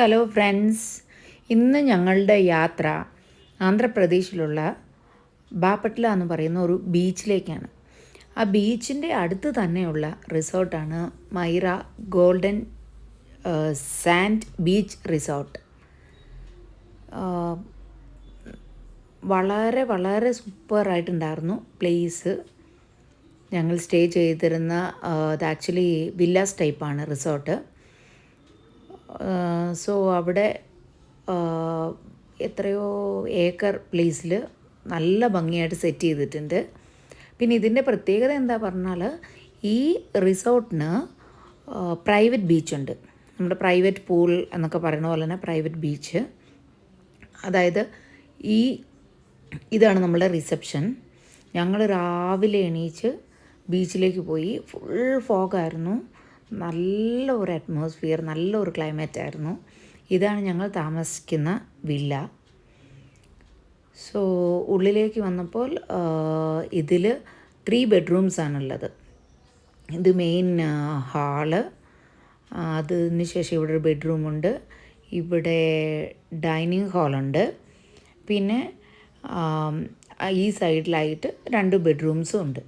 Hello friends. ഇന്ന് ഞങ്ങളുടെ യാത്ര ആന്ധ്രാപ്രദേശിലുള്ള ബാപ്പട്ട്ല എന്ന് പറയുന്ന ഒരു ബീച്ചിലേക്കാണ്. ആ ബീച്ചിന്റെ അടുത്ത് തന്നെയുള്ള റിസോർട്ടാണ് Myra Golden Sand Beach Resort. വളരെ വളരെ സൂപ്പറായിട്ടുണ്ടായിരുന്നു പ്ലേസ്. ഞങ്ങൾ സ്റ്റേ ചെയ്തിരുന്ന ഇത് ആക്ച്വലി വില്ലാസ് ടൈപ്പാണ് റിസോർട്ട്. സോ അവിടെ എത്രയോ ഏക്കർ പ്ലേസിൽ നല്ല ഭംഗിയായിട്ട് സെറ്റ് ചെയ്തിട്ടുണ്ട്. പിന്നെ ഇതിന്റെ പ്രത്യേകത എന്താ പറഞ്ഞാൽ ഈ റിസോർട്ടിന് പ്രൈവറ്റ് ബീച്ചുണ്ട് നമ്മുടെ പ്രൈവറ്റ് പൂൾ എന്നൊക്കെ പറയുന്ന പോലെ തന്നെ പ്രൈവറ്റ് ബീച്ച്. അതായത് ഈ ഇതാണ് നമ്മളുടെ റിസപ്ഷൻ. ഞങ്ങൾ രാവിലെ എണീച്ച് ബീച്ചിലേക്ക് പോയി ഫുൾ ഫോഗായിരുന്നു. നല്ല ഒരു അറ്റ്മോസ്ഫിയർ നല്ല ഒരു ക്ലൈമറ്റ് ആയിരുന്നു. ഇതാണ് ഞങ്ങൾ താമസിക്കുന്ന വില്ല. സോ ഉള്ളിലേക്ക് വന്നപ്പോൾ ഇതിൽ ത്രീ ബെഡ്റൂംസ് ആണുള്ളത്. ഇത് മെയിൻ ഹാൾ അതിന് ശേഷം ഇവിടെ ഒരു ബെഡ്റൂമുണ്ട് ഇവിടെ ഡൈനിങ് ഹാളുണ്ട് പിന്നെ ഈ സൈഡിലായിട്ട് രണ്ട് ബെഡ്റൂംസും ഉണ്ട്.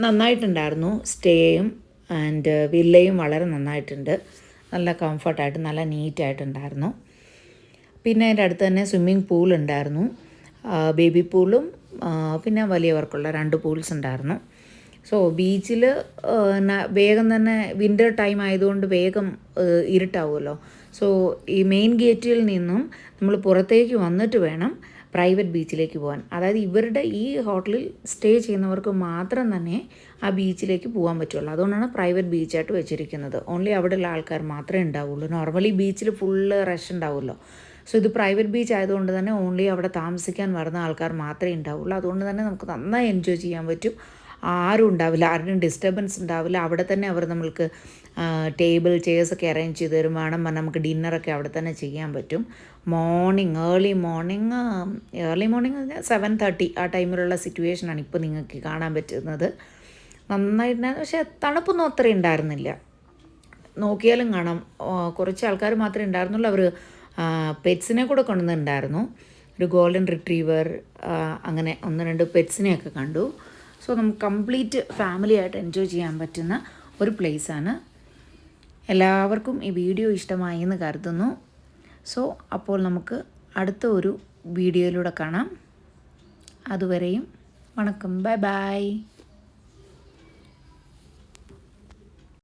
നന്നായിട്ടുണ്ടായിരുന്നു സ്റ്റേയും ആൻഡ് വില്ലയും വളരെ നന്നായിട്ടുണ്ട്. നല്ല കംഫർട്ടായിട്ട് നല്ല നീറ്റായിട്ടുണ്ടായിരുന്നു പിന്നെ അതിന്റെ അടുത്ത് തന്നെ സ്വിമ്മിംഗ് പൂൾ ഉണ്ടായിരുന്നു. ബേബി പൂളും പിന്നെ വലിയവർക്കുള്ള രണ്ട് പൂൾസ് ഉണ്ടായിരുന്നു. സോ ബീച്ചിൽ വേഗം തന്നെ വിന്റർ ടൈം ആയതുകൊണ്ട് വേഗം ഇരുട്ടാവുമല്ലോ. സോ ഈ മെയിൻ ഗേറ്റിൽ നിന്നും നമ്മൾ പുറത്തേക്ക് വന്നിട്ട് വേണം പ്രൈവറ്റ് ബീച്ചിലേക്ക് പോകാൻ. അതായത് ഇവരുടെ ഈ ഹോട്ടലിൽ സ്റ്റേ ചെയ്യുന്നവർക്ക് മാത്രം തന്നെ ആ ബീച്ചിലേക്ക് പോകാൻ പറ്റുള്ളൂ. അതുകൊണ്ടാണ് പ്രൈവറ്റ് ബീച്ചായിട്ട് വെച്ചിരിക്കുന്നത്. ഓൺലി അവിടെയുള്ള ആൾക്കാർ മാത്രമേ ഉണ്ടാവുള്ളൂ. നോർമലി ബീച്ചിൽ ഫുള്ള് റഷ് ഉണ്ടാവുമല്ലോ. സോ ഇത് പ്രൈവറ്റ് ബീച്ച് ആയതുകൊണ്ട് തന്നെ ഓൺലി അവിടെ താമസിക്കാൻ വരുന്ന ആൾക്കാർ മാത്രമേ ഉണ്ടാവുള്ളൂ. അതുകൊണ്ട് തന്നെ നമുക്ക് നന്നായി എൻജോയ് ചെയ്യാൻ പറ്റും. ആരും ഉണ്ടാവില്ല ആരുടെയും ഡിസ്റ്റർബൻസ് ഉണ്ടാവില്ല. അവിടെ തന്നെ അവർ നമ്മൾക്ക് ടേബിൾ ചെയർസൊക്കെ അറേഞ്ച് ചെയ്ത് തരും. വേണം നമുക്ക് ഡിന്നറൊക്കെ അവിടെ തന്നെ ചെയ്യാൻ പറ്റും. Morning early morning early morning seven thirty ആ ടൈമിലുള്ള സിറ്റുവേഷനാണ് ഇപ്പോൾ നിങ്ങൾക്ക് കാണാൻ പറ്റുന്നത്. നന്നായിട്ടുണ്ടായിരുന്നു പക്ഷേ തണുപ്പൊന്നും അത്ര ഉണ്ടായിരുന്നില്ല. നോക്കിയാലും കാണാം. കുറച്ച് ആൾക്കാർ മാത്രമേ ഉണ്ടായിരുന്നുള്ളൂ. അവർ പെറ്റ്സിനെ കൂടെ കൊണ്ടുവന്നിട്ടുണ്ടായിരുന്നു. ഒരു ഗോൾഡൻ റിട്രീവർ അങ്ങനെ ഒന്ന് രണ്ട് പെറ്റ്സിനെയൊക്കെ കണ്ടു. സോ നമുക്ക് കംപ്ലീറ്റ് ഫാമിലി ആയിട്ട് എൻജോയ് ചെയ്യാൻ പറ്റുന്ന ഒരു പ്ലേസാണ് എല്ലാവർക്കും ഈ വീഡിയോ ഇഷ്ടമായി എന്ന് കരുതുന്നു. സോ അപ്പോൾ നമുക്ക് അടുത്ത ഒരു വീഡിയോയിലൂടെ കാണാം. അതുവരെയും വണക്കം. Bye bye